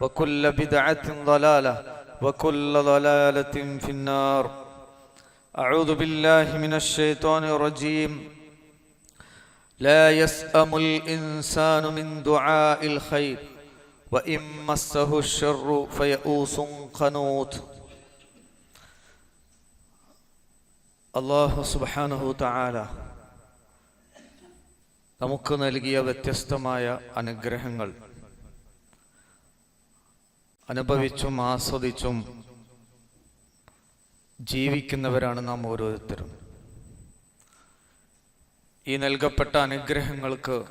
وكل بدعة ضلالة وكل ضلالة في النار أعوذ بالله من الشيطان الرجيم لا يسأم الإنسان من دعاء الخير وإن مسه الشر فيئوس قنوط അള്ളാഹു സുബാനഹു താല നമുക്ക് നൽകിയ വ്യത്യസ്തമായ അനുഗ്രഹങ്ങൾ അനുഭവിച്ചും ആസ്വദിച്ചും ജീവിക്കുന്നവരാണ് നാം ഓരോരുത്തരും. ഈ നൽകപ്പെട്ട അനുഗ്രഹങ്ങൾക്ക്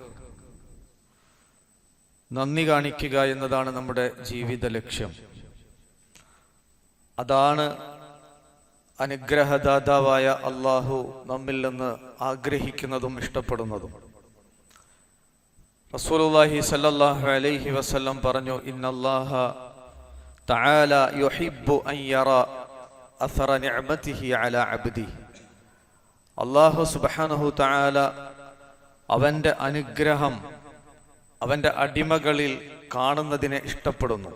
നന്ദി കാണിക്കുക എന്നതാണ് നമ്മുടെ ജീവിത ലക്ഷ്യം. അതാണ് അനുഗ്രഹദാതാവായ അള്ളാഹു നമ്മിൽ നിന്ന് ആഗ്രഹിക്കുന്നതും ഇഷ്ടപ്പെടുന്നതും. റസൂലുള്ളാഹി സല്ലല്ലാഹു അലൈഹി വസല്ലം പറഞ്ഞു ഇന്നല്ലാഹ തആല യുഹിബ്ബു അൻ യറ അഥറ നിഅമതിഹി അലാ അബ്ദി അല്ലാഹു സുബ്ഹാനഹു തആല അവന്റെ അനുഗ്രഹം അവന്റെ അടിമകളിൽ കാണുന്നതിനെ ഇഷ്ടപ്പെടുന്നു.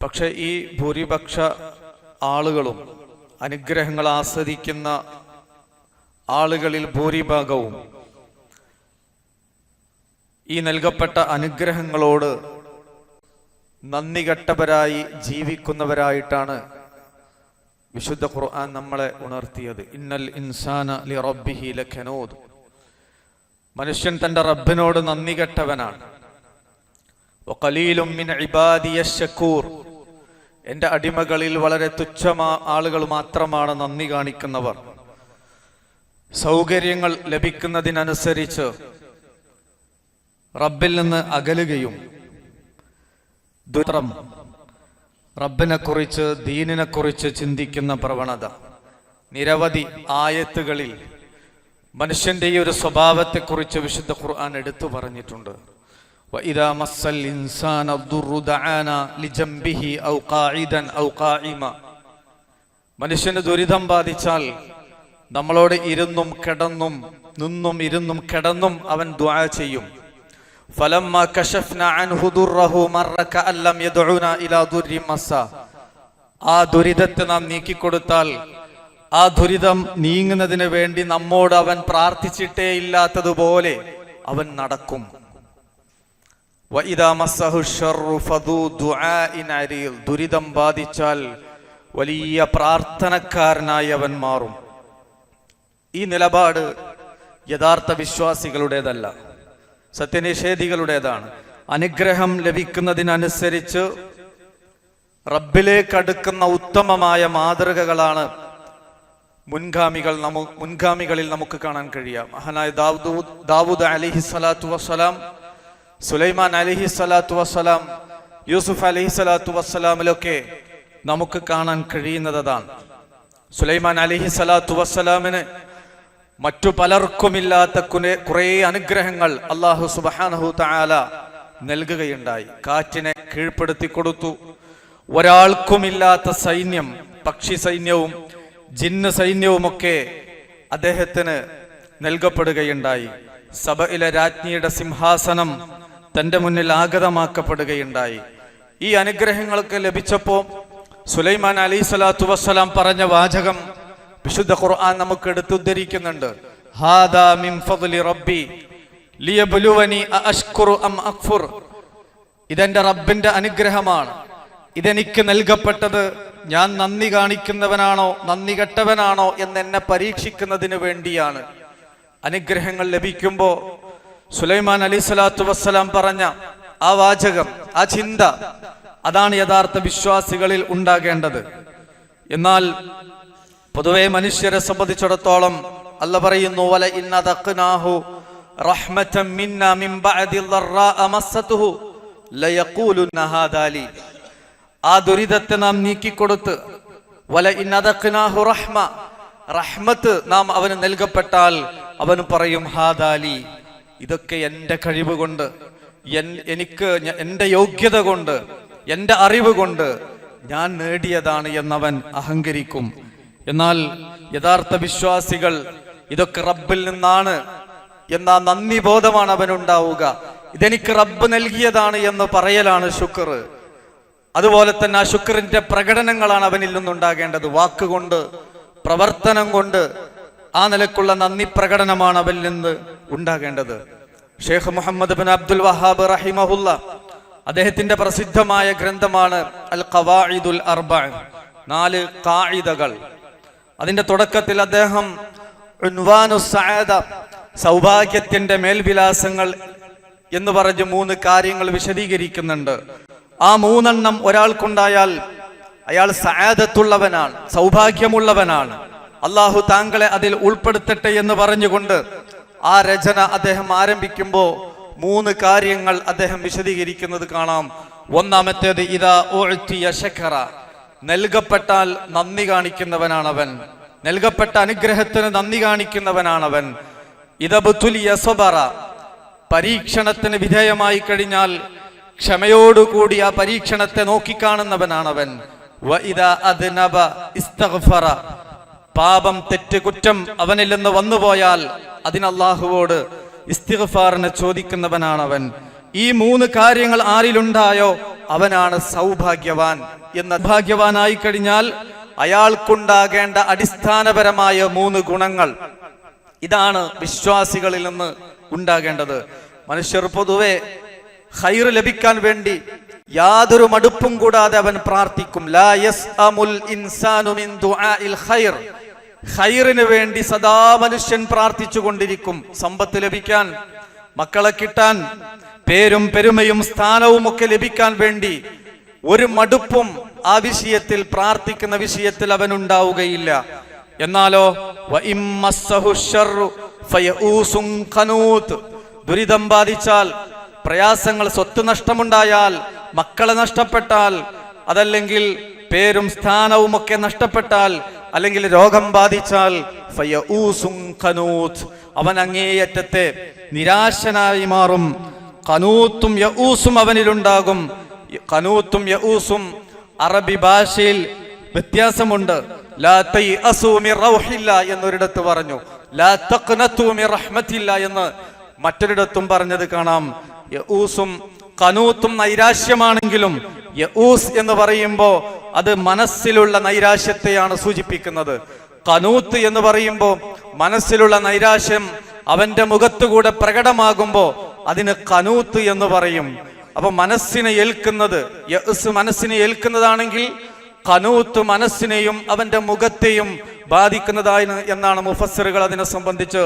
പക്ഷെ ഈ ഭൂരിപക്ഷ ആളുകളും അനുഗ്രഹങ്ങൾ ആസ്വദിക്കുന്ന ആളുകളിൽ ഭൂരിഭാഗവും ഈ നൽകപ്പെട്ട അനുഗ്രഹങ്ങളോട് നന്ദി കെട്ടവരായി ജീവിക്കുന്നവരായിട്ടാണ് വിശുദ്ധ ഖുർആൻ നമ്മളെ ഉണർത്തിയത്. ഇന്നൽ ഇൻസാന ലി റബ്ബിഹി ലഖനോദ്. മനുഷ്യൻ തന്റെ റബ്ബിനോട് നന്ദി കെട്ടവനാണ് എന്റെ എന്റെ അടിമകളിൽ വളരെ തുച്ഛമാ ആളുകൾ മാത്രമാണ് നന്ദി കാണിക്കുന്നവർ. സൗകര്യങ്ങൾ ലഭിക്കുന്നതിനനുസരിച്ച് റബ്ബിൽ നിന്ന് അകലുകയും ദുരം ദീനിനെ കുറിച്ച് ചിന്തിക്കുന്ന പ്രവണത. നിരവധി ആയത്തുകളിൽ മനുഷ്യന്റെ ഈ ഒരു സ്വഭാവത്തെ കുറിച്ച് വിശുദ്ധ ഖുർആൻ എടുത്തു പറഞ്ഞിട്ടുണ്ട്. മനുഷ്യന് ദുരിതം ബാധിച്ചാൽ നമ്മളോട് ഇരുന്നും കിടന്നും നിന്നും ഇരുന്നും കിടന്നും അവൻ ദ്വാ ചെയ്യും. فلما كشفنا عنه ضره مر كأن لم يدعنا إلى ضر مسا ആ ദുരിതത്തെ നാം നീക്കിക്കൊടുത്താൽ ആ ദുരിതം നീങ്ങുന്നതിന് വേണ്ടി നമ്മോട് അവൻ പ്രാർത്ഥിച്ചിട്ടേ ഇല്ലാത്തതുപോലെ അവൻ നടക്കും ദുരിതം ബാധിച്ചാൽ വലിയ പ്രാർത്ഥനക്കാരനായി അവൻ മാറും ഈ നിലപാട് യഥാർത്ഥ വിശ്വാസികളുടേതല്ല സത്യനിഷേധികളുടേതാണ്. അനുഗ്രഹം ലഭിക്കുന്നതിനനുസരിച്ച് റബ്ബിലേക്ക് അടുക്കുന്ന ഉത്തമമായ മാതൃകകളാണ് മുൻഗാമികൾ നമു മുൻഗാമികളിൽ നമുക്ക് കാണാൻ കഴിയാം മഹാനായ ദാവൂദ് ദാവൂദ് അലിഹി സ്വലാത്തു വസ്സലാം സുലൈമാൻ അലിഹി സ്വലാത്തു വസ്സലാം യൂസുഫ് അലിഹി സ്വലാത്തു വസ്സലാമിലൊക്കെ നമുക്ക് കാണാൻ കഴിയുന്നതാണ്. സുലൈമാൻ അലിഹി സ്വലാത്തു വസ്സലാമിന് മറ്റു പലർക്കുമില്ലാത്ത കുറെ അനുഗ്രഹങ്ങൾ അള്ളാഹു സുബാനഹു താല നൽകുകയുണ്ടായി. കാറ്റിനെ കീഴ്പ്പെടുത്തി കൊടുത്തു. ഒരാൾക്കുമില്ലാത്ത സൈന്യം പക്ഷി സൈന്യവും ജിന്ന് സൈന്യവുമൊക്കെ അദ്ദേഹത്തിന് നൽകപ്പെടുകയുണ്ടായി. സഭയിലെ രാജ്ഞിയുടെ സിംഹാസനം തന്റെ മുന്നിൽ ആഗതമാക്കപ്പെടുകയുണ്ടായി. ഈ അനുഗ്രഹങ്ങളൊക്കെ ലഭിച്ചപ്പോ സുലൈമാൻ അലി സ്വലാത്തു വസ്സലാം പറഞ്ഞ വാചകം വിശുദ്ധ ഖുർആൻ നമുക്ക് എടുത്തുദ്ധരിക്കുന്നുണ്ട്. ഹാദാ മിൻ ഫദ്ലി റബ്ബി ലിയബ്ലുവനി അഅഷ്കുറു അം അക്ഫുർ. ഇതെന്റെ റബ്ബിന്റെ അനുഗ്രഹമാണ്. ഇതെനിക്ക് നൽകപ്പെട്ടത് ഞാൻ നന്ദി കാണിക്കുന്നവനാണോ നന്ദി കെട്ടവനാണോ എന്ന് പരീക്ഷിക്കുന്നതിന് വേണ്ടിയാണ്. അനുഗ്രഹങ്ങൾ ലഭിക്കുമ്പോ സുലൈമാൻ അലി സ്വലാത്തു വസ്സലാം പറഞ്ഞ ആ വാചകം ആ ചിന്ത അതാണ് യഥാർത്ഥ വിശ്വാസികളിൽ ഉണ്ടാകേണ്ടത്. എന്നാൽ പൊതുവെ മനുഷ്യരെ സംബന്ധിച്ചിടത്തോളം അല്ല പറയുന്നു വല ഇന്നതഖ്നാഹു റഹ്മതൻ മിന്നാ മിൻ ബഅദി ളറാഅ മസ്സതുഹു ലയഖൂലുന്ന ഹാദാ ലി. ആ ദുരിതത്തെ നാം നീക്കിക്കൊടുത്ത് വല ഇന്നതഖ്നാഹു റഹ്മ റഹ്മത്ത് നാം അവന് നൽകപ്പെട്ടാൽ അവന് പറയും ഹാദാലി ഇതൊക്കെ എന്റെ കഴിവ് കൊണ്ട് എനിക്ക് എന്റെ യോഗ്യത കൊണ്ട് എന്റെ അറിവ് കൊണ്ട് ഞാൻ നേടിയതാണ് എന്നവൻ അഹങ്കരിക്കും. എന്നാൽ യഥാർത്ഥ വിശ്വാസികൾ ഇതൊക്കെ റബ്ബിൽ നിന്നാണ് എന്ന നന്ദി ബോധമാണ് അവനുണ്ടാവുക. ഇതെനിക്ക് റബ്ബ് നൽകിയതാണ് എന്ന് പറയലാണ് ശുക്ർ. അതുപോലെ തന്നെ ആ ശുക്രിന്റെ പ്രകടനങ്ങളാണ് അവനിൽ നിന്നുണ്ടാകേണ്ടത്. വാക്കുകൊണ്ട് പ്രവർത്തനം കൊണ്ട് ആ നിലക്കുള്ള നന്ദി പ്രകടനമാണ് അവനിൽ നിന്ന് ഉണ്ടാകേണ്ടത്. Sheikh Muhammad bin Abdul Wahhab റഹിമഹുല്ല അദ്ദേഹത്തിന്റെ പ്രസിദ്ധമായ ഗ്രന്ഥമാണ് അൽ ഖവാഇദുൽ അർബ. നാല് കായിദകൾ അതിന്റെ തുടക്കത്തിൽ അദ്ദേഹം സഅദ, സൗഭാഗ്യത്തിന്റെ മേൽവിലാസങ്ങൾ എന്ന് പറഞ്ഞ് മൂന്ന് കാര്യങ്ങൾ വിശദീകരിക്കുന്നുണ്ട്. ആ മൂന്നെണ്ണം ഒരാൾക്കുണ്ടായാൽ അയാൾ സആദത്തുള്ളവനാണ് സൗഭാഗ്യമുള്ളവനാണ്. അള്ളാഹു താങ്കളെ അതിൽ ഉൾപ്പെടുത്തട്ടെ എന്ന് പറഞ്ഞുകൊണ്ട് ആ രചന അദ്ദേഹം ആരംഭിക്കുമ്പോൾ മൂന്ന് കാര്യങ്ങൾ അദ്ദേഹം വിശദീകരിക്കുന്നത് കാണാം. ഒന്നാമത്തേത് ഇതാ ഓഴ്ത്തിയ ശഖറ നൽകപ്പെട്ടാൽ നന്ദി കാണിക്കുന്നവനാണവൻ. നൽകപ്പെട്ട അനുഗ്രഹത്തിന് നന്ദി കാണിക്കുന്നവനാണവൻ. ഇതബുത്തുലിയ സ്വബറ. പരീക്ഷണത്തിന് വിധേയമായി കഴിഞ്ഞാൽ ക്ഷമയോടുകൂടി ആ പരീക്ഷണത്തെ നോക്കിക്കാണുന്നവനാണവൻ. പാപം തെറ്റ് കുറ്റം അവനിൽ നിന്ന് വന്നുപോയാൽ അതിന് അള്ളാഹുവോട് ഇസ്തിഗ്ഫാറിനെ ചോദിക്കുന്നവനാണവൻ. ഈ മൂന്ന് കാര്യങ്ങൾ ആരിലുണ്ടായോ? അവനാണ് സൗഭാഗ്യവാൻ. എന്ന ഭാഗ്യവാനായി കഴിഞ്ഞാൽ അയാൾക്കുണ്ടാകേണ്ട അടിസ്ഥാനപരമായ മൂന്ന് ഗുണങ്ങൾ ഇതാണ് വിശ്വാസികളിൽ നിന്ന് ഉണ്ടാകേണ്ടത്. മനുഷ്യർ പൊതുവെ ഹൈർ ലഭിക്കാൻ വേണ്ടി യാതൊരു മടുപ്പും കൂടാതെ അവൻ പ്രാർത്ഥിക്കും. ലാ യസ്അമുൽ ഇൻസാനു മിൻ ദുആഇൽ ഖൈർ. വേണ്ടി സദാ മനുഷ്യൻ പ്രാർത്ഥിച്ചു കൊണ്ടിരിക്കും സമ്പത്ത് ലഭിക്കാൻ മക്കളെ കിട്ടാൻ പേരും പെരുമയും സ്ഥാനവും ഒക്കെ ലഭിക്കാൻ വേണ്ടി ഒരു മടുപ്പും ആ വിഷയത്തിൽ പ്രാർത്ഥിക്കുന്ന വിഷയത്തിൽ അവൻ ഉണ്ടാവുകയില്ല എന്നാലോ. ദുരിതം ബാധിച്ചാൽ പ്രയാസങ്ങൾ സ്വത്ത് നഷ്ടമുണ്ടായാൽ മക്കളെ നഷ്ടപ്പെട്ടാൽ അതല്ലെങ്കിൽ പേരും സ്ഥാനവും ഒക്കെ നഷ്ടപ്പെട്ടാൽ അല്ലെങ്കിൽ രോഗം ബാധിച്ചാൽ. അവൻ അങ്ങേയറ്റത്തെ നിരാശനായി മാറും കനൂത്തും യഊസും അവനിലുണ്ടാകും. കനൂത്തും യഊസും അറബി ഭാഷയിൽ വ്യത്യാസമുണ്ട്. എന്നൊരിടത്ത് പറഞ്ഞു. എന്ന് മറ്റൊരിടത്തും പറഞ്ഞത് കാണാം. യഊസും കനൂത്തും നൈരാശ്യമാണെങ്കിലും യഊസ് എന്ന് പറയുമ്പോൾ അത് മനസ്സിലുള്ള നൈരാശ്യത്തെയാണ് സൂചിപ്പിക്കുന്നത്. കനൂത്ത് എന്ന് പറയുമ്പോൾ മനസ്സിലുള്ള നൈരാശ്യം അവന്റെ മുഖത്തുകൂടെ പ്രകടമാകുമ്പോ അതിന് കനൂത്ത് എന്ന് പറയും. അപ്പൊ മനസ്സിനെ ഏൽക്കുന്നത് യസ് മനസ്സിനെ ഏൽക്കുന്നതാണെങ്കിൽ കനൂത്ത് മനസ്സിനെയും അവന്റെ മുഖത്തെയും ബാധിക്കുന്നതായി എന്നാണ് മുഫസ്സിറുകൾ അതിനെ സംബന്ധിച്ച്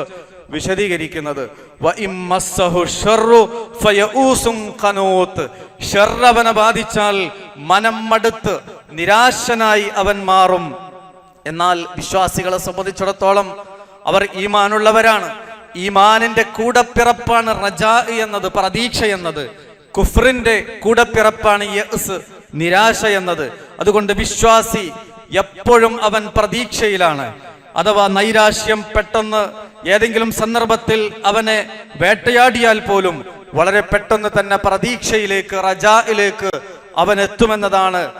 വിശദീകരിക്കുന്നത്. അവനെ ബാധിച്ചാൽ മനം മടുത്ത് നിരാശനായി അവൻ മാറും. എന്നാൽ വിശ്വാസികളെ സംബന്ധിച്ചിടത്തോളം അവർ ഈമാനുള്ളവരാണ്. ഈമാനിന്റെ കൂടപ്പിറപ്പാണ് റജ എന്നത് പ്രതീക്ഷ എന്നത്. കുഫ്രിന്റെ കൂടപ്പിറപ്പാണ് യസ് നിരാശ എന്നത്. അതുകൊണ്ട് വിശ്വാസി എപ്പോഴും അവൻ പ്രതീക്ഷയിലാണ്. അഥവാ നൈരാശ്യം പെട്ടെന്ന് ഏതെങ്കിലും സന്ദർഭത്തിൽ അവനെ വേട്ടയാടിയാൽ പോലും വളരെ പെട്ടെന്ന് തന്നെ പ്രതീക്ഷയിലേക്ക് റജായിലേക്ക് അവൻ എത്തുമെന്നതാണ്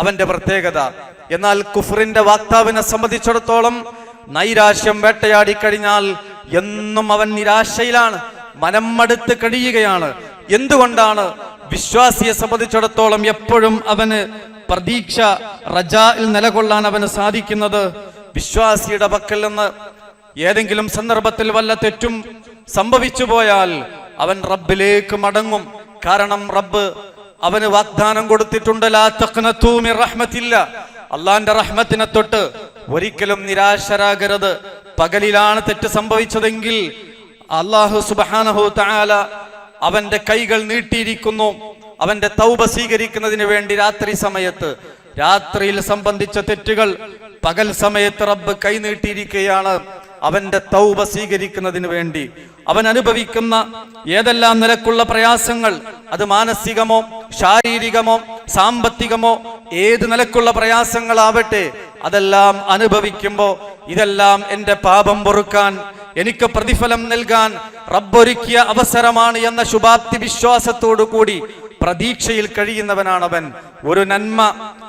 അവന്റെ പ്രത്യേകത. എന്നാൽ കുഫറിന്റെ വാക്താവിനെ സംബന്ധിച്ചിടത്തോളം നൈരാശ്യം വേട്ടയാടി കഴിഞ്ഞാൽ എന്നും അവൻ നിരാശയിലാണ്. മനമടുത്ത് കഴിയുകയാണ്. എന്തുകൊണ്ടാണ്? വിശ്വാസിയെ സംബന്ധിച്ചിടത്തോളം എപ്പോഴും അവന് പ്രതീക്ഷ റജായിൽ നിലകൊള്ളാൻ അവന് സാധിക്കുന്നത് വിശ്വാസിയുടെ പക്കൽ നിന്ന് ഏതെങ്കിലും സന്ദർഭത്തിൽ വല്ല തെറ്റും സംഭവിച്ചു പോയാൽ അവൻ റബ്ബിലേക്ക് മടങ്ങും. കാരണം റബ്ബ് അവന് വാഗ്ദാനം കൊടുത്തിട്ടുണ്ട് അള്ളാന്റെ റഹ്മത്തിനെ തൊട്ട് ഒരിക്കലും നിരാശരാകരുത്. പകലിലാണ് തെറ്റ് സംഭവിച്ചതെങ്കിൽ അള്ളാഹു സുബ്ഹാനഹു താല അവന്റെ കൈകൾ നീട്ടിയിരിക്കുന്നു. അവന്റെ തൗബ സ്വീകരിക്കുന്നതിന് വേണ്ടി രാത്രി സമയത്ത് രാത്രിയിൽ സംബന്ധിച്ച തെറ്റുകൾ പകൽ സമയത്ത് റബ്ബ് കൈ നീട്ടിയിരിക്കുകയാണ്. അവന്റെ തൗബ സ്വീകരിക്കുന്നതിന് വേണ്ടി. അവൻ അനുഭവിക്കുന്ന ഏതെല്ലാം നിലക്കുള്ള പ്രയാസങ്ങൾ? അത് മാനസികമോ ശാരീരികമോ സാമ്പത്തികമോ ഏത് നിലക്കുള്ള പ്രയാസങ്ങളാവട്ടെ അതെല്ലാം അനുഭവിക്കുമ്പോ ഇതെല്ലാം എന്റെ പാപം പൊറുക്കാൻ എനിക്ക് പ്രതിഫലം നൽകാൻ റബ്ബൊരുക്കിയ അവസരമാണ് എന്ന ശുഭാപ്തി വിശ്വാസത്തോടു കൂടി പ്രതീക്ഷയിൽ കഴിയുന്നവനാണവൻ. ഒരു നന്മ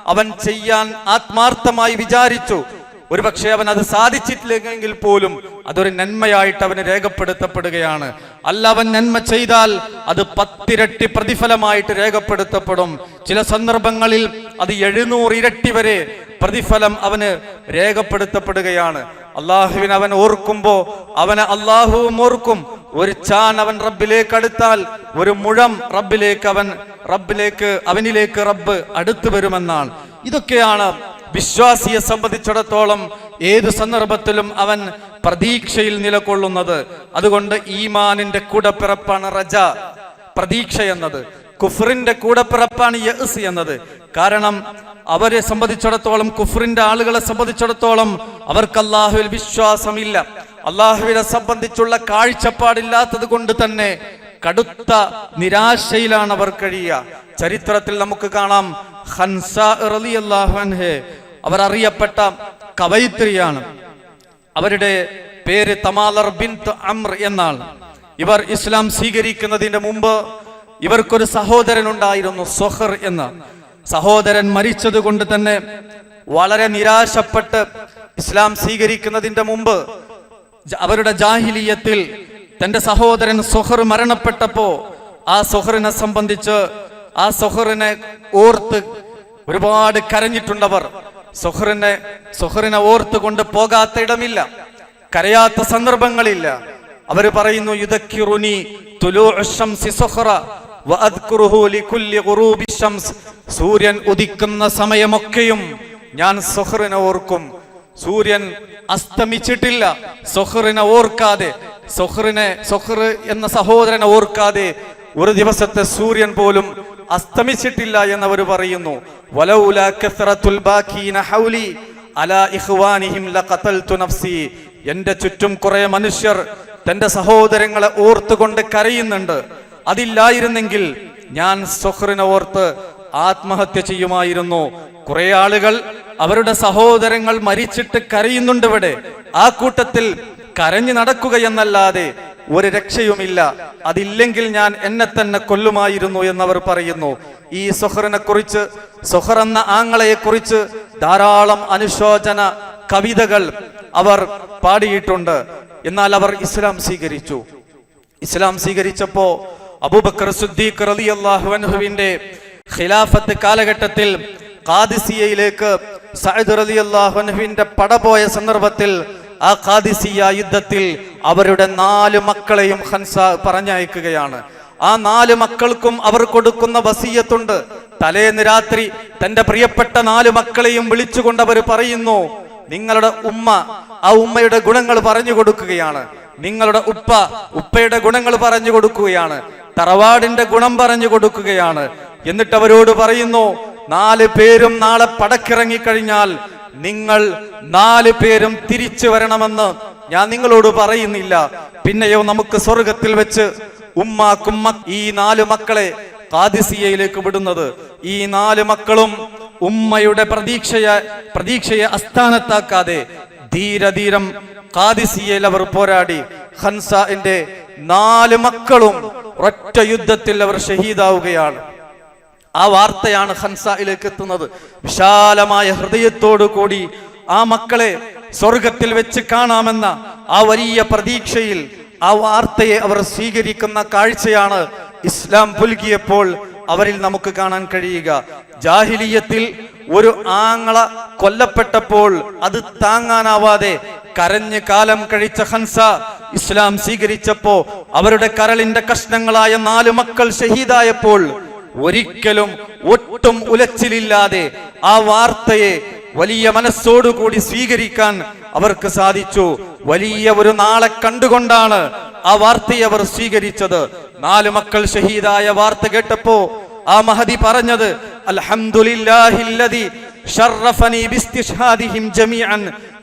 അവൻ ചെയ്യാൻ ആത്മാർത്ഥമായി വിചാരിച്ചു. ഒരുപക്ഷെ അവൻ അത് സാധിച്ചിട്ടില്ലെങ്കിൽ പോലും അതൊരു നന്മയായിട്ട് അവന് രേഖപ്പെടുത്തപ്പെടുകയാണ്. അല്ല അവൻ നന്മ ചെയ്താൽ അത് പത്തിരട്ടി പ്രതിഫലമായിട്ട് രേഖപ്പെടുത്തപ്പെടും. ചില സന്ദർഭങ്ങളിൽ അത് എഴുന്നൂറ് ഇരട്ടി വരെ പ്രതിഫലം അവന് രേഖപ്പെടുത്തപ്പെടുകയാണ്. അള്ളാഹുവിനെ അവൻ ഓർക്കുമ്പോ അവനെ അള്ളാഹുവും ഓർക്കും. ഒരു ചാൻ അവൻ റബ്ബിലേക്ക് അടുത്താൽ ഒരു മുഴം റബ്ബിലേക്ക് അവൻ റബ്ബിലേക്ക് അവനിലേക്ക് റബ്ബ് അടുത്തു വരുമെന്നാണ്. ഇതൊക്കെയാണ് വിശ്വാസിയെ സംബന്ധിച്ചിടത്തോളം ഏത് സന്ദർഭത്തിലും അവൻ പ്രതീക്ഷയിൽ നിലകൊള്ളുന്നത്. അതുകൊണ്ട് ഈമാനിന്റെ കൂടപ്പിറപ്പാണ് റജ പ്രതീക്ഷ എന്നത്. കുഫറിന്റെ കൂടപ്പിറപ്പാണ് യസ് എന്നത്. കാരണം അവരെ സംബന്ധിച്ചിടത്തോളം കുഫറിന്റെ ആളുകളെ സംബന്ധിച്ചിടത്തോളം അവർക്ക് അള്ളാഹുവിൽ വിശ്വാസമില്ല. അള്ളാഹുവിനെ സംബന്ധിച്ചുള്ള കാഴ്ചപ്പാടില്ലാത്തത് കൊണ്ട് തന്നെ കടുത്ത നിരാശയിലാണ് അവർ കഴിയുക. ചരിത്രത്തിൽ നമുക്ക് കാണാം ഹൻസ അൻഹെ അവർ അറിയപ്പെട്ട കവയിത്രിയാണ്. അവരുടെ പേര് തമാലർ ബിൻ അമ്ര എന്നാണ്. ഇവർ ഇസ്ലാം സ്വീകരിക്കുന്നതിന്റെ മുമ്പ് ഇവർക്കൊരു സഹോദരൻ ഉണ്ടായിരുന്നു സൊഹർ എന്ന്. സഹോദരൻ മരിച്ചത് കൊണ്ട് തന്നെ വളരെ നിരാശപ്പെട്ട് ഇസ്ലാം സ്വീകരിക്കുന്നതിന്റെ മുമ്പ് അവരുടെ ജാഹിലീയത്തിൽ തന്റെ സഹോദരൻ സൊഹർ മരണപ്പെട്ടപ്പോ ആ സൊഹറിനെ സംബന്ധിച്ച് ആ സൊഹറിനെ ഓർത്ത് ഒരുപാട് കരഞ്ഞിട്ടുണ്ടവർ. സൊഹറിനെ സൊഹറിനെ ഓർത്ത് കൊണ്ട് പോകാത്ത ഇടമില്ല. കരയാത്ത സന്ദർഭങ്ങളില്ല. അവർ പറയുന്നു യുദക്കിറുനി തുലോഷം സൊഹറ. സൂര്യൻ ഉദിക്കുന്ന സമയമൊക്കെയും ഞാൻ സൊഹറിനെ ഓർക്കും. സൂര്യൻ അസ്തമിച്ചിട്ടില്ല. സൊഹറിനെ ഓർക്കാതെ. സൊഹറിനെ സൊഹർ എന്ന സഹോദരനെ ഓർക്കാതെ ഒരു ദിവസത്തെ സൂര്യൻ പോലും അസ്തമിച്ചിട്ടില്ല എന്നവർ പറയുന്നു. എന്റെ ചുറ്റും കുറെ മനുഷ്യർ തന്റെ സഹോദരങ്ങളെ ഓർത്തുകൊണ്ട് കരയുന്നുണ്ട്. അതില്ലായിരുന്നെങ്കിൽ ഞാൻ സൊഹറിനെ ഓർത്ത് ആത്മഹത്യ ചെയ്യുമായിരുന്നു. കുറെ ആളുകൾ അവരുടെ സഹോദരങ്ങൾ മരിച്ചിട്ട് കരയുന്നുണ്ട് ഇവിടെ. ആ കൂട്ടത്തിൽ കരഞ്ഞു നടക്കുകയെന്നല്ലാതെ ഒരു രക്ഷയുമില്ല. അതില്ലെങ്കിൽ ഞാൻ എന്നെ തന്നെ കൊല്ലുമായിരുന്നു എന്നവർ പറയുന്നു. ഈ സൊഹറിനെ കുറിച്ച് സൊഹർ എന്ന ആങ്ങളയെ കുറിച്ച് ധാരാളം അനുശോചന കവിതകൾ അവർ പാടിയിട്ടുണ്ട്. എന്നാൽ അവർ ഇസ്ലാം സ്വീകരിച്ചു. ഇസ്ലാം സ്വീകരിച്ചപ്പോ അബൂബക്കർ സുദ്ദീഖ് റളിയല്ലാഹു അൻഹുവിന്റെ ഖിലാഫത്ത് കാലഘട്ടത്തിൽ ഖാദിസിയയിലേക്ക് സഅദ് റളിയല്ലാഹു അൻഹുവിന്റെ പട പോയ സന്ദർഭത്തിൽ ആ ഖാദിസിയ യുദ്ധത്തിൽ അവരുടെ നാല് മക്കളെയും ഹൻസ പറഞ്ഞയക്കുകയാണ്. ആ നാല് മക്കൾക്കും അവർ കൊടുക്കുന്ന വസീയത്തുണ്ട്. തലേന്ന് രാത്രി തന്റെ പ്രിയപ്പെട്ട നാല് മക്കളെയും വിളിച്ചുകൊണ്ട് അവർ പറയുന്നു നിങ്ങളുടെ ഉമ്മ ആ ഉമ്മയുടെ ഗുണങ്ങൾ പറഞ്ഞു കൊടുക്കുകയാണ്. നിങ്ങളുടെ ഉപ്പ ഉപ്പയുടെ ഗുണങ്ങൾ പറഞ്ഞു കൊടുക്കുകയാണ്. തറവാടിന്റെ ഗുണം പറഞ്ഞു കൊടുക്കുകയാണ്. എന്നിട്ട് അവരോട് പറയുന്നു നാല് പേരും നാളെ പടക്കിറങ്ങി കഴിഞ്ഞാൽ നിങ്ങൾ നാല് പേരും തിരിച്ചു വരണമെന്ന് ഞാൻ നിങ്ങളോട് പറയുന്നില്ല. പിന്നെയോ നമുക്ക് സ്വർഗത്തിൽ വെച്ച് ഉമ്മ കുമ്മ ഈ നാല് മക്കളെ കാദിസിയയിലേക്ക് വിടുന്നത്. ഈ നാല് മക്കളും ഉമ്മയുടെ പ്രതീക്ഷയെ പ്രതീക്ഷയെ അസ്ഥാനത്താക്കാതെ ധീരധീരം കാദിസിയയിൽ അവർ പോരാടി. ഹൻസന്റെ നാല് മക്കളും ഒറ്റ യുദ്ധത്തിൽ അവർ ഷഹീദാവുകയാണ്. ആ വാർത്തയാണ് ഹൻസയിലേക്ക് എത്തുന്നത്. വിശാലമായ ഹൃദയത്തോടു കൂടി ആ മക്കളെ സ്വർഗത്തിൽ വെച്ച് കാണാമെന്ന ആ വലിയ പ്രതീക്ഷയിൽ ആ വാർത്തയെ അവർ സ്വീകരിക്കുന്ന കാഴ്ചയാണ് ഇസ്ലാം പുൽകിയപ്പോൾ അവരിൽ നമുക്ക് കാണാൻ കഴിയുക. ജാഹിലീയത്തിൽ ഒരു ആങ്ങള കൊല്ലപ്പെട്ടപ്പോൾ അത് താങ്ങാനാവാതെ കരഞ്ഞ് കാലം കഴിച്ച ഹൻസ ഇസ്ലാം സ്വീകരിച്ചപ്പോ അവരുടെ കരളിന്റെ കഷ്ണങ്ങളായ നാല് മക്കൾ ഷഹീദായപ്പോൾ ഒരിക്കലും ഒട്ടും ഉലച്ചിലില്ലാതെ ആ വാർത്തയെ വലിയ മനസ്സോടുകൂടി സ്വീകരിക്കാൻ അവർക്ക് സാധിച്ചു. വലിയ ഒരു നാളെ കണ്ടുകൊണ്ടാണ് ആ വാർത്തയെ അവർ സ്വീകരിച്ചത്. നാല് മക്കൾ ഷഹീദായ വാർത്ത കേട്ടപ്പോ ആ മഹദി പറഞ്ഞത് അൽഹംദുലില്ലാഹില്ലദി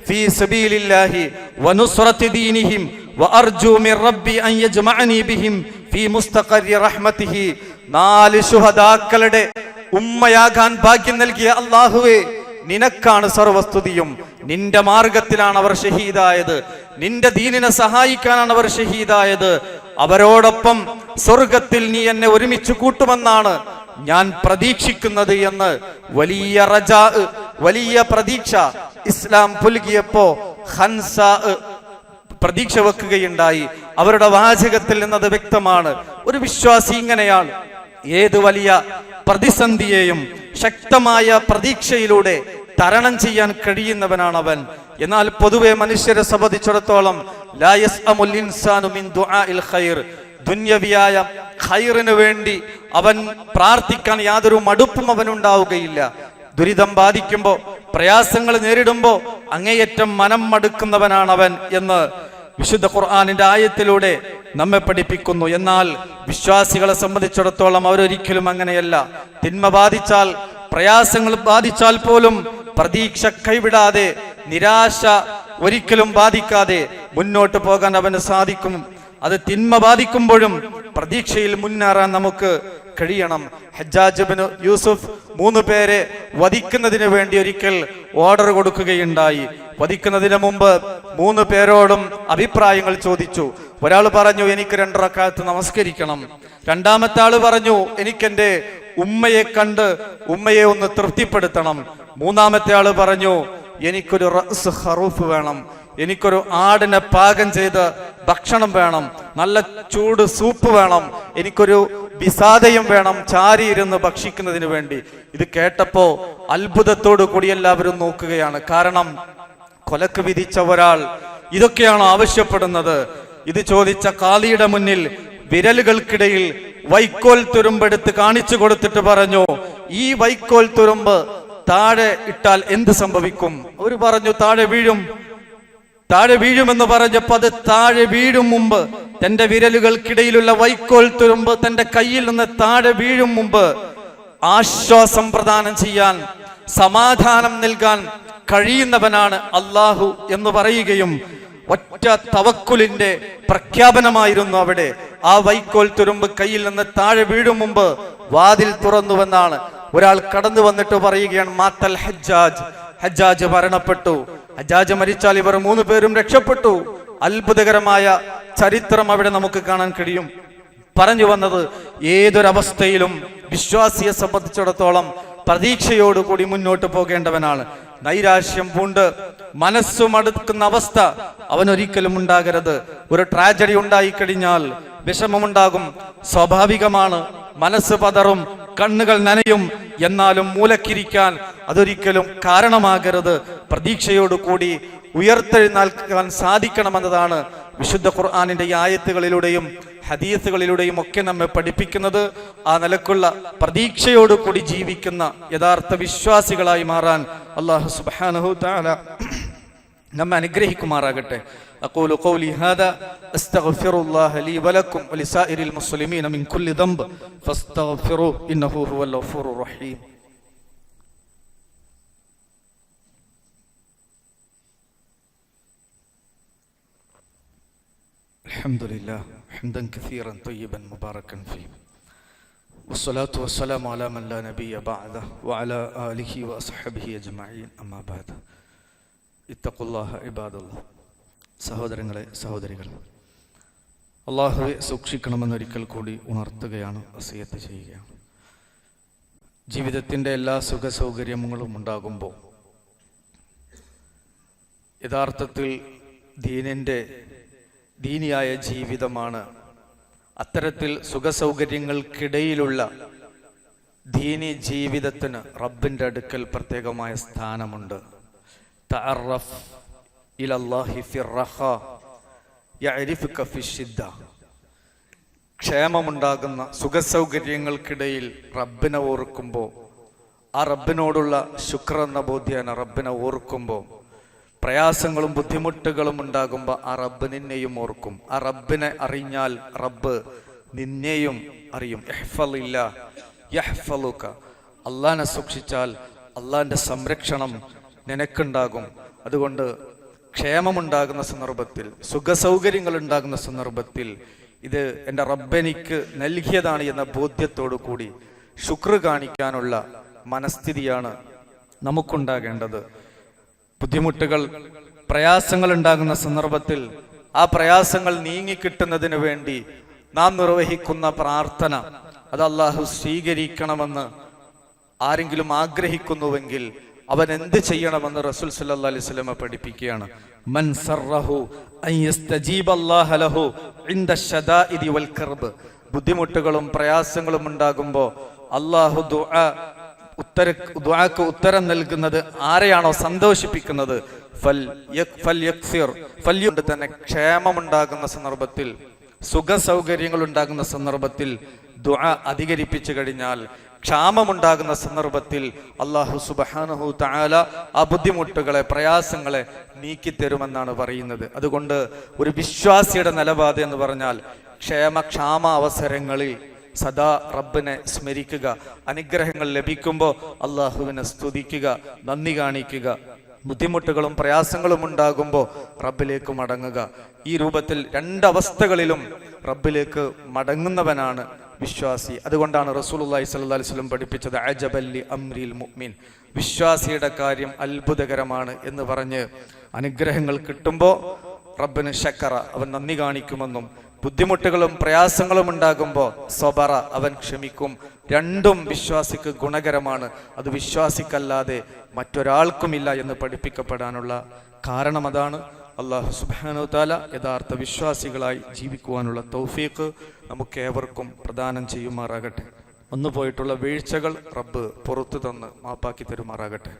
في سبيل الله ونصرة دينهم وأرجو من ربي أن يجمعني بهم في مستقر رحمته നാല് ശുഹദാക്കളുടെ ഉമ്മയാകാൻ ഭാഗ്യം നൽകിയ അള്ളാഹുവേ നിനക്കാണ് സർവസ്തുതിയും നിന്റെ മാർഗത്തിലാണ് അവർ ഷഹീദായത് നിന്റെ ദീനിനെ സഹായിക്കാനാണ് അവർ ഷഹീദായത് അവരോടൊപ്പം സ്വർഗത്തിൽ നീ എന്നെ ഒരുമിച്ച് കൂട്ടുമെന്നാണ് ഞാൻ പ്രതീക്ഷിക്കുന്നത് എന്ന് വലിയ റജാ വലിയ പ്രതീക്ഷ ഇസ്ലാം പുൽകിയപ്പോ ഹൻസ പ്രതീക്ഷ വെക്കുകയുണ്ടായി. അവരുടെ വാചകത്തിൽ നിന്നത് വ്യക്തമാണ്. ഒരു വിശ്വാസി ഇങ്ങനെയാണ്. ഏത് വലിയ പ്രതിസന്ധിയെയും ശക്തമായ പ്രതീക്ഷയിലൂടെ തരണം ചെയ്യാൻ കഴിയുന്നവനാണ് അവൻ എന്നാൽ പൊതുവെ മനുഷ്യരെ സംബന്ധിച്ചിടത്തോളം ദുന്യവിയായ ഖൈറിന് വേണ്ടി അവൻ പ്രാർത്ഥിക്കാൻ യാതൊരു മടുപ്പും അവനുണ്ടാവുകയില്ല. ദുരിതം ബാധിക്കുമ്പോ പ്രയാസങ്ങൾ നേരിടുമ്പോൾ അങ്ങേയറ്റം മനം മടുക്കുന്നവനാണ് അവൻ എന്ന് വിശുദ്ധ ഖുർആാനിന്റെ ആയത്തിലൂടെ നമ്മെ പഠിപ്പിക്കുന്നു. എന്നാൽ വിശ്വാസികളെ സംബന്ധിച്ചിടത്തോളം അവരൊരിക്കലും അങ്ങനെയല്ല. തിന്മ ബാധിച്ചാൽ പ്രയാസങ്ങൾ ബാധിച്ചാൽ പോലും പ്രതീക്ഷ കൈവിടാതെ നിരാശ ഒരിക്കലും ബാധിക്കാതെ മുന്നോട്ട് പോകാൻ അവന് സാധിക്കും. അത് തിന്മ ബാധിക്കുമ്പോഴും പ്രതീക്ഷയിൽ മുന്നേറാൻ നമുക്ക് കഴിയണം. ഹജ്ജാജബിന് യൂസുഫ് മൂന്ന് പേരെ വധിക്കുന്നതിന് വേണ്ടി ഒരിക്കൽ ഓർഡർ കൊടുക്കുകയുണ്ടായി. വധിക്കുന്നതിന് മുമ്പ് മൂന്ന് പേരോടും അഭിപ്രായങ്ങൾ ചോദിച്ചു. ഒരാൾ പറഞ്ഞു എനിക്ക് രണ്ടറക്കാലത്ത് നമസ്കരിക്കണം. രണ്ടാമത്തെ ആൾ പറഞ്ഞു എനിക്കെന്റെ ഉമ്മയെ കണ്ട് ഉമ്മയെ ഒന്ന് തൃപ്തിപ്പെടുത്തണം. മൂന്നാമത്തെ ആൾ പറഞ്ഞു എനിക്കൊരു റസ് ഹറൂഫ് വേണം. എനിക്കൊരു ആടിനെ പാകം ചെയ്ത് ഭക്ഷണം വേണം. നല്ല ചൂട് സൂപ്പ് വേണം. എനിക്കൊരു വിസാദയും വേണം ചാരി ഇരുന്ന് ഭക്ഷിക്കുന്നതിന് വേണ്ടി. ഇത് കേട്ടപ്പോ അത്ഭുതത്തോടു കൂടി എല്ലാവരും നോക്കുകയാണ്. കാരണം കൊലക്ക് വിധിച്ച ഒരാൾ ഇതൊക്കെയാണ് ആവശ്യപ്പെടുന്നത്. ഇത് ചോദിച്ച കാളിയുടെ മുന്നിൽ വിരലുകൾക്കിടയിൽ വൈക്കോൽ തുരുമ്പെടുത്ത് കാണിച്ചു കൊടുത്തിട്ട് പറഞ്ഞു ഈ വൈക്കോൽ തുരുമ്പ് താഴെ ഇട്ടാൽ എന്ത് സംഭവിക്കും? അവർ പറഞ്ഞു താഴെ വീഴും. താഴെ വീഴുമെന്ന് പറഞ്ഞപ്പോ അത് താഴെ വീഴും മുമ്പ് തന്റെ വിരലുകൾക്കിടയിലുള്ള വൈക്കോൽ തുരുമ്പ് തന്റെ കയ്യിൽ നിന്ന് താഴെ വീഴും മുമ്പ് ആശ്വാസം പ്രദാനം ചെയ്യാൻ സമാധാനം നൽകാൻ കഴിയുന്നവനാണ് അള്ളാഹു എന്ന് പറയുകയും ഒറ്റ തവക്കുലിന്റെ പ്രഖ്യാപനമായിരുന്നു അവിടെ. ആ വൈക്കോൽ തുരുമ്പ് കയ്യിൽ നിന്ന് താഴെ വീഴും മുമ്പ് വാതിൽ തുറന്നുവെന്നാണ്. ഒരാൾ കടന്നു വന്നിട്ട് പറയുകയാണ് മാത്തൽ ഹജ്ജാജ്. ഹജ്ജാജ് മരണപ്പെട്ടു. ഹജ്ജാജ് മരിച്ചാൽ ഇവർ മൂന്ന് പേരും രക്ഷപ്പെട്ടു. അത്ഭുതകരമായ ചരിത്രം അവിടെ നമുക്ക് കാണാൻ കഴിയും. പറഞ്ഞു വന്നത് ഏതൊരവസ്ഥയിലും വിശ്വാസിയെ സംബന്ധിച്ചിടത്തോളം പ്രതീക്ഷയോടുകൂടി മുന്നോട്ട് പോകേണ്ടവനാണ്. നൈരാശ്യം പൂണ്ട് മനസ്സു മടുക്കുന്ന അവസ്ഥ അവനൊരിക്കലും ഉണ്ടാകരുത്. ഒരു ട്രാജഡി ഉണ്ടായിക്കഴിഞ്ഞാൽ വിഷമമുണ്ടാകും. സ്വാഭാവികമാണ്. മനസ്സ് പതറും കണ്ണുകൾ നനയും. എന്നാലും മൂലക്കിരിക്കാൻ അതൊരിക്കലും കാരണമാകരുത്. പ്രതീക്ഷയോടുകൂടി ഉയർത്തെഴുന്നേൽക്കാൻ സാധിക്കണമെന്നതാണ് വിശുദ്ധ ഖുർആാനിന്റെ ഈ ആയത്തുകളിലൂടെയും ഹദീസുകളിലൂടെയും ഒക്കെ നമ്മെ പഠിപ്പിക്കുന്നത് ആ നിലക്കുള്ള പ്രതീക്ഷയോടുകൂടി ജീവിക്കുന്ന യഥാർത്ഥ വിശ്വാസികളായി മാറാൻ അള്ളാഹു സുബാനഹു താല നമ്മെ അനുഗ്രഹിക്കുമാറാകട്ടെ أقول قولي هذا أستغفر الله لي ولكم ولسائر المسلمين من كل ذنب فاستغفروه إنه هو الغفور الرحيم الحمد لله حمدا كثيرا طيبا مباركا فيه والصلاة والسلام على من لا نبي بعده وعلى آله وأصحابه أجمعين أما بعد اتقوا الله عباد الله സഹോദരങ്ങളെ സഹോദരികൾ അള്ളാഹുവെ സൂക്ഷിക്കണമെന്നൊരിക്കൽ കൂടി ഉണർത്തുകയാണ് വസിയത്ത് ചെയ്യുകയാണ് ജീവിതത്തിൻ്റെ എല്ലാ സുഖ സൗകര്യങ്ങളും ഉണ്ടാകുമ്പോൾ യഥാർത്ഥത്തിൽ ദീനിൻ്റെ ദീനിയായ ജീവിതമാണ്. അത്തരത്തിൽ സുഖസൗകര്യങ്ങൾക്കിടയിലുള്ള ദീനി ജീവിതത്തിന് റബ്ബിന്റെ അടുക്കൽ പ്രത്യേകമായ സ്ഥാനമുണ്ട്. ക്ഷേമമുണ്ടാകുന്ന സുഖസൗകര്യങ്ങൾക്കിടയിൽ റബ്ബിനെ ഓർക്കുമ്പോൾ ആ റബ്ബിനോടുള്ള ശുക്രെന്ന ബോധ്യാന റബ്ബിനെ ഓർക്കുമ്പോൾ പ്രയാസങ്ങളും ബുദ്ധിമുട്ടുകളും ഉണ്ടാകുമ്പോൾ ആ റബ്ബ് നിന്നെയും ഓർക്കും. ആ റബ്ബിനെ അറിഞ്ഞാൽ റബ്ബ് നിന്നെയും അറിയും. ഇല്ല യഹ്ഫലുക അള്ളാനെ സൂക്ഷിച്ചാൽ അള്ളാന്റെ സംരക്ഷണം നിനക്കുണ്ടാകും. അതുകൊണ്ട് ക്ഷേമമുണ്ടാകുന്ന സന്ദർഭത്തിൽ സുഖസൗകര്യങ്ങൾ ഉണ്ടാകുന്ന സന്ദർഭത്തിൽ ഇത് എന്റെ റബ്ബെനിക്ക് നൽകിയതാണ് എന്ന ബോധ്യത്തോടു കൂടി ശുക്ർ കാണിക്കാനുള്ള മനസ്ഥിതിയാണ് നമുക്കുണ്ടാകേണ്ടത്. ബുദ്ധിമുട്ടുകൾ പ്രയാസങ്ങൾ ഉണ്ടാകുന്ന സന്ദർഭത്തിൽ ആ പ്രയാസങ്ങൾ നീങ്ങിക്കിട്ടുന്നതിന് വേണ്ടി നാം നിർവഹിക്കുന്ന പ്രാർത്ഥന അത് അള്ളാഹു സ്വീകരിക്കണമെന്ന് ആരെങ്കിലും ആഗ്രഹിക്കുന്നുവെങ്കിൽ അവൻ എന്ത് ചെയ്യണമെന്ന് റസൂൽ സല്ലാ അലൈഹി സ്വലമ പഠിപ്പിക്കുകയാണ്. മൻ ബുദ്ധിമുട്ടുകളും പ്രയാസങ്ങളും ഉണ്ടാകുമ്പോൾ അള്ളാഹു ഉത്തര ദുആക്ക് ഉത്തരം നൽകുന്നത് ആരെയാണോ സന്തോഷിപ്പിക്കുന്നത്? ഫൽ ഫൽ യക്സിർ ഫൽ കൊണ്ട് തന്നെ ക്ഷേമമുണ്ടാകുന്ന സന്ദർഭത്തിൽ സുഖ സൗകര്യങ്ങൾ ഉണ്ടാകുന്ന സന്ദർഭത്തിൽ ദുആ അധികരിപ്പിച്ചു കഴിഞ്ഞാൽ ക്ഷാമമുണ്ടാകുന്ന സന്ദർഭത്തിൽ അള്ളാഹു സുബഹാനഹു തആല ആ ബുദ്ധിമുട്ടുകളെ പ്രയാസങ്ങളെ നീക്കിത്തരുമെന്നാണ് പറയുന്നത്. അതുകൊണ്ട് ഒരു വിശ്വാസിയുടെ നിലപാട് എന്ന് പറഞ്ഞാൽ ക്ഷേമ ക്ഷാമ അവസരങ്ങളിൽ സദാ റബ്ബിനെ സ്മരിക്കുക അനുഗ്രഹങ്ങൾ ലഭിക്കുമ്പോൾ അള്ളാഹുവിനെ സ്തുതിക്കുക നന്ദി കാണിക്കുക. ബുദ്ധിമുട്ടുകളും പ്രയാസങ്ങളും ഉണ്ടാകുമ്പോൾ റബ്ബിലേക്ക് മടങ്ങുക. ഈ രൂപത്തിൽ രണ്ടവസ്ഥകളിലും റബ്ബിലേക്ക് മടങ്ങുന്നവനാണ് വിശ്വാസി. അതുകൊണ്ടാണ് റസൂലുള്ളാഹി സ്വല്ലല്ലാഹി അലൈഹി വസല്ലം പഠിപ്പിച്ചത് അജബല്ലി അംരിൽ മുഅ്മിൻ. വിശ്വാസിയുടെ കാര്യം അത്ഭുതകരമാണ് എന്ന് പറഞ്ഞ് അനുഗ്രഹങ്ങൾ കിട്ടുമ്പോൾ റബ്ബിന് ശക്കറ അവൻ നന്ദി കാണിക്കുമെന്നും ബുദ്ധിമുട്ടുകളും പ്രയാസങ്ങളും ഉണ്ടാകുമ്പോൾ സ്വബറ അവൻ ക്ഷമിക്കും. രണ്ടും വിശ്വാസിക്ക് ഗുണകരമാണ്. അത് വിശ്വാസിക്കല്ലാതെ മറ്റൊരാൾക്കുമില്ല എന്ന് പഠിപ്പിക്കപ്പെടാനുള്ള കാരണം അതാണ്. അള്ളാഹു സുബാനു താല യഥാർത്ഥ വിശ്വാസികളായി ജീവിക്കുവാനുള്ള തൗഫീഖ് നമുക്ക് ഏവർക്കും പ്രദാനം ചെയ്യുമാറാകട്ടെ. വന്നു പോയിട്ടുള്ള വീഴ്ചകൾ റബ്ബ് പുറത്തു തന്ന് മാപ്പാക്കി തരുമാറാകട്ടെ.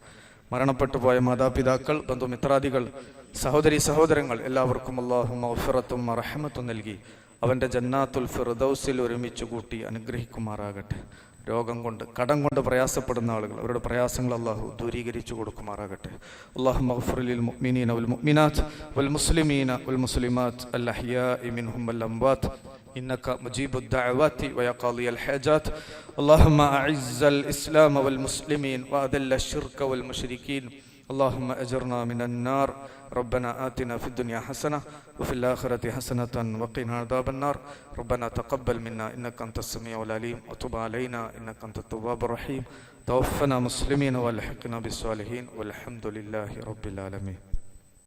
മരണപ്പെട്ടു പോയ മാതാപിതാക്കൾ ബന്ധുമിത്രാദികൾ സഹോദരി സഹോദരങ്ങൾ എല്ലാവർക്കും അള്ളാഹു മൗഫിറത്തും റഹമത്തും നൽകി അവൻ്റെ ജന്നാത്തുൽ ഫിർദൌസിൽ ഒരുമിച്ച് കൂട്ടി അനുഗ്രഹിക്കുമാറാകട്ടെ രോഗം കൊണ്ട് കടം കൊണ്ട് പ്രയാസപ്പെടുന്ന ആളുകൾ അവരുടെ പ്രയാസങ്ങൾ അള്ളാഹു ദൂരീകരിച്ചു കൊടുക്കുമാറാകട്ടെ അള്ളാഹു മഗ്ഫുറിൽ മുഅ്മിനീന വൽ മുഅ്മിനാത്ത് വൽ മുസ്ലിമീന വൽ മുസ്ലിമാത്ത് അൽ അഹ്യാഇ മിൻഹും വൽ അംവാത്ത് إنك مجيب الدعوات ويا قاضي الحاجات اللهم أعز الإسلام والمسلمين وأذل الشرك والمشركين اللهم أجرنا من النار. ربنا آتنا في الدنيا حسنة وفي الآخرة حسنة وقنا عذاب النار. ربنا تقبل منا إنك أنت السميع العليم. وتب علينا إنك أنت التواب الرحيم. توفنا مسلمين والحقنا بالصالحين. والحمد لله رب العالمين.